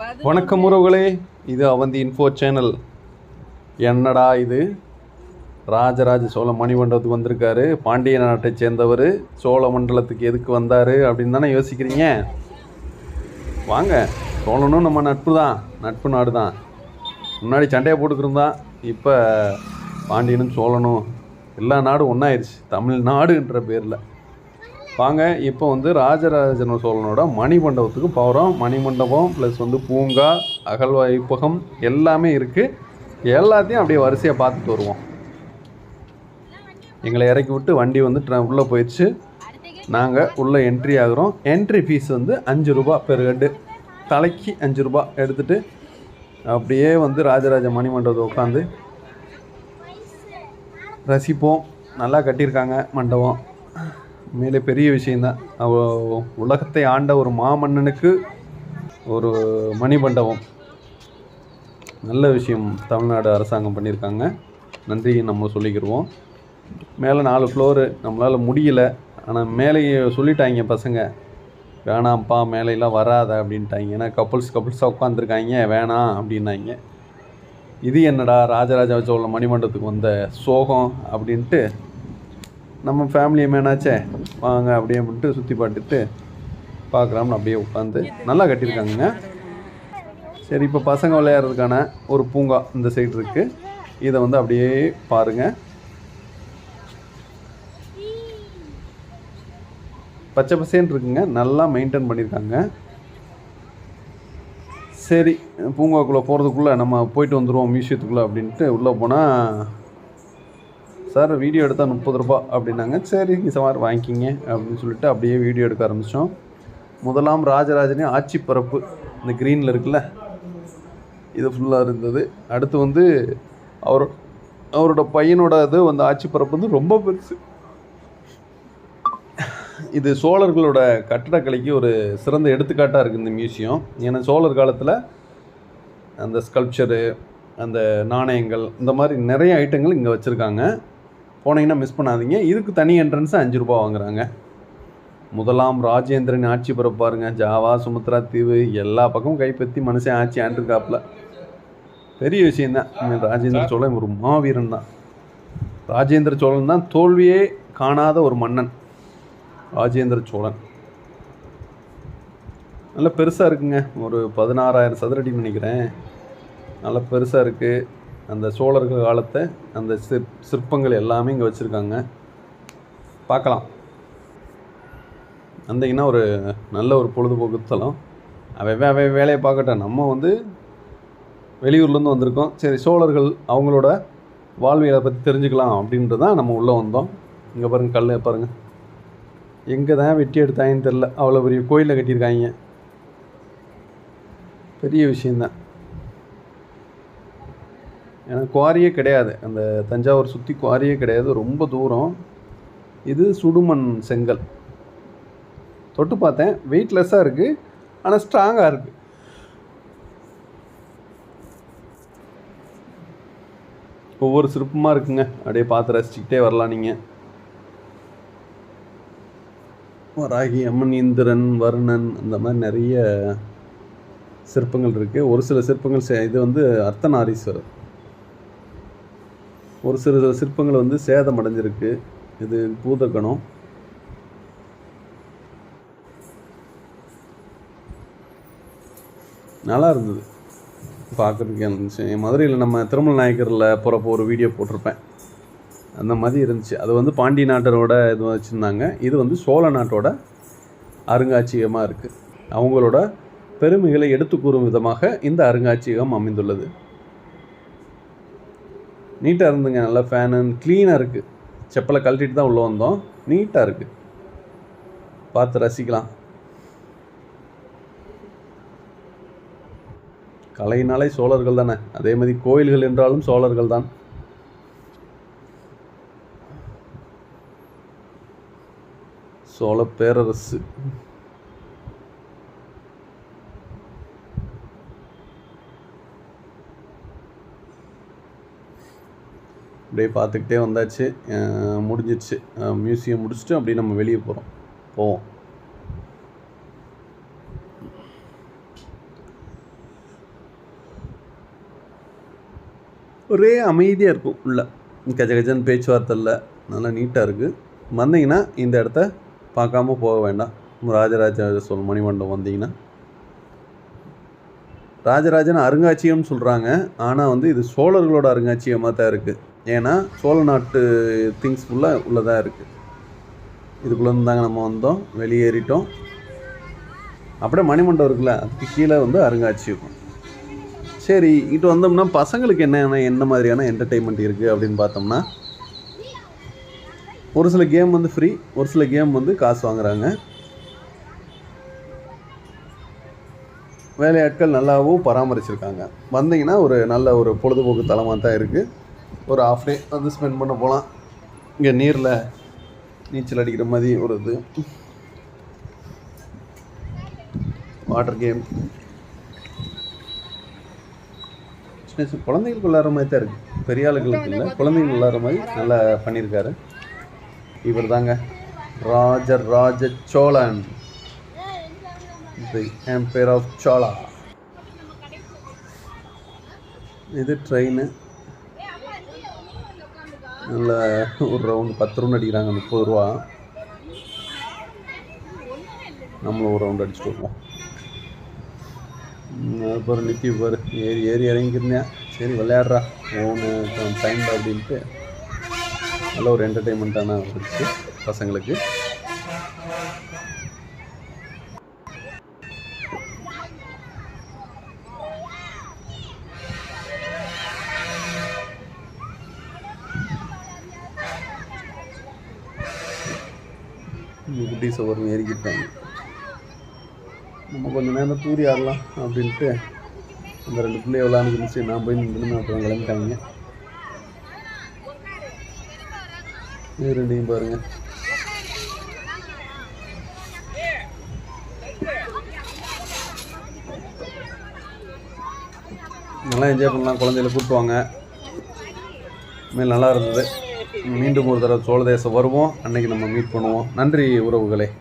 வணக்கம் உறவுகளே இது அவந்தி இன்ஃபோ சேனல் என்னடா இது? ராஜராஜ சோழ மணிமண்டபத்துக்கு வந்திருக்காரு. பாண்டிய நாட்டை சேர்ந்தவர். சோழ மண்டலத்துக்கு எதுக்கு வந்தார் அப்படின்னு தானே யோசிக்கிறீங்க? வாங்க சோழனும் நம்ம நட்பு தான் நட்பு நாடு தான் முன்னாடி சண்டையை போட்டுக்கிருந்தான் இப்போ பாண்டியனும் சோழனும் எல்லா நாடும் ஒன்றாயிருச்சு தமிழ்நாடுன்ற பேரில். வாங்க இப்போ வந்து ராஜராஜன சோழனோட மணிமண்டபத்துக்கு போகிறோம் மணிமண்டபம் ப்ளஸ் வந்து பூங்கா அகழ்வாய்ப்பகம் எல்லாமே இருக்குது எல்லாத்தையும் அப்படியே வரிசையாக பார்த்துட்டு வருவோம். எங்களை இறக்கி விட்டு வண்டி வந்து ட்ர உள்ளே போயிடுச்சு. நாங்கள் உள்ளே என்ட்ரி ஆகிறோம். என்ட்ரி ஃபீஸ் வந்து அஞ்சு ரூபா பெர் ஹெட்டு தலைக்கு அஞ்சு ரூபா எடுத்துகிட்டு அப்படியே வந்து ராஜராஜ மணிமண்டபத்தை உட்காந்து ரசிப்போம். நல்லா கட்டியிருக்காங்க மண்டபம். மேலே பெரிய விஷயந்தான் அவ உலகத்தை ஆண்ட ஒரு மாமன்னனுக்கு ஒரு மணிமண்டபம். நல்ல விஷயம் தமிழ்நாடு அரசாங்கம் பண்ணியிருக்காங்க. நன்றி நம்ம சொல்லிக்கிடுவோம் மேலே நாலு ஃப்ளோரு நம்மளால் முடியல. ஆனால் மேலேயே சொல்லிட்டாங்க பசங்க. வேணாம்ப்பா மேலையெல்லாம் வராத அப்படின்ட்டாங்க. ஏன்னா கப்புள்ஸ் கப்புள்ஸாக உட்காந்துருக்காங்க. வேணாம் அப்படின்னாங்க. இது என்னடா ராஜராஜ சோழ மணிமண்டபத்துக்கு வந்த சோகம் அப்படின்ட்டு நம்ம ஃபேமிலியை மேனாச்சே வாங்க அப்படியே அப்படின்ட்டு சுற்றி பார்த்துட்டு பார்க்குறோம்னு அப்படியே உட்காந்து நல்லா கட்டியிருக்காங்க சரி இப்போ பசங்க விளையாடுறதுக்கான ஒரு பூங்கா இந்த சைடு இருக்குது இதை வந்து அப்படியே பாருங்கள் பச்சை பசேன்னு இருக்குங்க. நல்லா மெயின்டைன் பண்ணியிருக்காங்க. சரி பூங்காக்குள்ளே போகிறதுக்குள்ளே நம்ம போயிட்டு வந்துடுவோம் மியூசியத்துக்குள்ளே அப்படின்ட்டு உள்ளே போனால் சார் வீடியோ எடுத்தால் முப்பது ரூபா அப்படின்னாங்க. சரிங்க சார் வாங்கிக்கிங்க அப்படின்னு சொல்லிட்டு அப்படியே வீடியோ எடுக்க ஆரம்பித்தோம் முதலாம் ராஜராஜனே ஆட்சி பரப்பு இந்த க்ரீனில் இருக்குல்ல இது ஃபுல்லாக இருந்தது. அடுத்து வந்து அவர் அவரோட பையனோட இது வந்து ஆட்சி பரப்பு வந்து ரொம்ப பெருசு. இது சோழர்களோட கட்டடக்கலைக்கு ஒரு சிறந்த எடுத்துக்காட்டாக இருக்குது இந்த மியூசியம் ஏன்னா சோழர் காலத்தில் அந்த ஸ்கல்ப்சரு அந்த நாணயங்கள் இந்த மாதிரி நிறைய ஐட்டங்கள் இங்கே வச்சுருக்காங்க. போனீங்கன்னா மிஸ் பண்ணாதீங்க. இதுக்கு தனி என்ட்ரன்ஸ் அஞ்சு ரூபா வாங்குறாங்க. முதலாம் ராஜேந்திரன் ஆட்சி பிறப்பாருங்க ஜாவா சுமத்ரா தீவு எல்லா பக்கமும் கைப்பற்றி மனுஷன் ஆட்சி ஆண்டிருக்காப்புல. பெரிய விஷயந்தான் ராஜேந்திர சோழன் ஒரு மாவீரன் தான் ராஜேந்திர சோழன் தான் தோல்வியே காணாத ஒரு மன்னன். ராஜேந்திர சோழன். நல்ல பெருசாக இருக்குங்க. ஒரு பதினாறாயிரம் சதுரடின்னு நினைக்கிறேன். நல்ல பெருசாக இருக்குது அந்த சோழர்கள் காலத்தை அந்த சிற் சிற்பங்கள் எல்லாமே இங்கே வச்சுருக்காங்க. பார்க்கலாம். வந்தீங்கன்னா ஒரு நல்ல ஒரு பொழுதுபோக்கு தலம். அவன் அவன் வேலையை பார்க்கட்டும். நம்ம வந்து வெளியூர்லேருந்து வந்திருக்கோம். சரி சோழர்கள் அவங்களோட வாழ்வியலை பற்றி தெரிஞ்சுக்கலாம் அப்படின்ட்டு தான் நம்ம உள்ளே வந்தோம். இங்கே பாருங்கள் கல் பாருங்கள் எங்கே தான் வெட்டி எடுத்தாங்கன்னு தெரில அவ்வளோ பெரிய கோயிலில் கட்டியிருக்காங்க. பெரிய விஷயந்தான் ஏன்னா குவாரியே கிடையாது. அந்த தஞ்சாவூர் சுற்றி குவாரியே கிடையாது. ரொம்ப தூரம். இது சுடுமண் செங்கல். தொட்டு பார்த்தேன். வெயிட்லெஸ்ஸாக இருக்குது ஆனால் ஸ்ட்ராங்காக இருக்குது ஒவ்வொரு சிற்பமாக இருக்குங்க. அப்படியே பார்த்து ரசிச்சுக்கிட்டே வரலாம் நீங்கள் வராகி அம்மன் இந்திரன் வருணன் அந்த மாதிரி நிறைய சிற்பங்கள் இருக்குது ஒரு சில சிற்பங்கள் சே- இது வந்து அர்த்தநாரீஸ்வரர். ஒரு சில சிற்பங்கள் வந்து சேதம் அடைஞ்சிருக்கு. இது பூதகணம். நல்லா இருந்தது. பார்க்குறதுக்கு இருந்துச்சு. மதுரையில் நம்ம திருமல் நாயக்கரில் போகிறப்போ ஒரு வீடியோ போட்டிருப்பேன். அந்த மாதிரி இருந்துச்சு. அது வந்து பாண்டி நாட்டரோட இது வச்சுருந்தாங்க. இது வந்து சோழ நாட்டோட அருங்காட்சியகமாக இருக்குது அவங்களோட பெருமைகளை எடுத்து கூறும் விதமாக இந்த அருங்காட்சியகம் அமைந்துள்ளது. நீட்டாக இருந்துங்க நல்லா ஃபேனு க்ளீனாக இருக்குது செப்பலை கழட்டிட்டு தான் உள்ளே வந்தோம். நீட்டாக இருக்குது பார்த்து ரசிக்கலாம். கலைனாலே சோழர்கள் தானே. அதே மாதிரி கோயில்கள் என்றாலும் சோழர்கள் தான். சோழ பேரரசு. அப்படியே பார்த்துக்கிட்டே வந்தாச்சு. முடிஞ்சிடுச்சு மியூசியம் முடிச்சுட்டு அப்படியே நம்ம வெளியே போகிறோம் போவோம். ஒரே அமைதியாக இருக்கும் உள்ளே. கஜ கஜன் பேச்சுவார்த்தை இல்லை. நல்லா நீட்டாக இருக்குது வந்தீங்கன்னா இந்த இடத்த பார்க்காம போக வேண்டாம். ராஜராஜ சொல் மணிமண்டபம் வந்தீங்கன்னா. ராஜராஜன் அருங்காட்சியகம்னு சொல்கிறாங்க ஆனால் வந்து இது சோழர்களோட அருங்காட்சியகமாக தான் இருக்குது ஏன்னா சோழ நாட்டு திங்ஸ் ஃபுல்லாக உள்ளதாக இருக்குது இதுக்குள்ளே இருந்தாங்க நம்ம வந்தோம் வெளியேறிட்டோம். அப்படியே மணிமண்டபம் இருக்குல்ல அதுக்கு கீழே வந்து அருங்காட்சியகம். சரி இங்கிட்டு வந்தோம்னா பசங்களுக்கு என்ன என்ன மாதிரியான என்டர்டெயின்மெண்ட் இருக்குது அப்படின்னு பார்த்தோம்னா ஒரு சில கேம் வந்து ஃப்ரீ ஒரு சில கேம் வந்து காசு வாங்குறாங்க. வேலையாட்கள் நல்லாவும் பராமரிச்சிருக்காங்க. வந்தீங்கன்னா ஒரு நல்ல ஒரு பொழுதுபோக்கு தளமாக தான் இருக்குது ஒரு ஆஃப் டே வந்து ஸ்பெண்ட் பண்ண போகலாம் இங்கே நீரில் நீச்சல் அடிக்கிற மாதிரி ஒரு இது. வாட்டர் கேம் சின்ன சின்ன குழந்தைங்களுக்கு விளாட்ற மாதிரி தான் இருக்குது பெரிய ஆளுங்களுக்கு இல்லை குழந்தைங்களுக்கு விளாட்ற மாதிரி நல்லா பண்ணியிருக்காரு. இவர் தாங்க Raja Raja Cholan the empire of Chola. இது ட்ரெயின் நல்ல ஒரு ரவுண்டு பத்து ரவுண்டு அடிக்கிறாங்க முப்பது ரூபா. நம்மளும் ஒரு ரவுண்ட் அடிச்சுட்டு வருவோம். அப்புறம் நிற்கி பாரு ஏறி ஏறி இறங்கிருந்தேன் சரி விளையாடுறா. ஒன்று டைம் அப்படின்ட்டு. நல்ல ஒரு என்டர்டெயின்மெண்ட்டான இருந்துச்சு பசங்களுக்கு. குட்டீஸை ஒரு ஏறிக்கிட்டாங்க நம்ம கொஞ்சம் நேரம் தூரி ஆடலாம் அப்படின்ட்டு அந்த ரெண்டு பிள்ளை பிள்ளைய இருந்துச்சு நான் போய் நின்று அப்புறம் கிளம்பிட்டாங்க. இது ரெண்டையும் பாருங்க. நல்லா என்ஜாய் பண்ணலாம். குழந்தையில கூப்பிட்டு வாங்க. இனிமேல் நல்லா இருந்தது. மீண்டும் ஒரு தடவை சோழ தேசம் வருவோம். அன்னைக்கு நம்ம மீட் பண்ணுவோம். நன்றி உறவுகளே.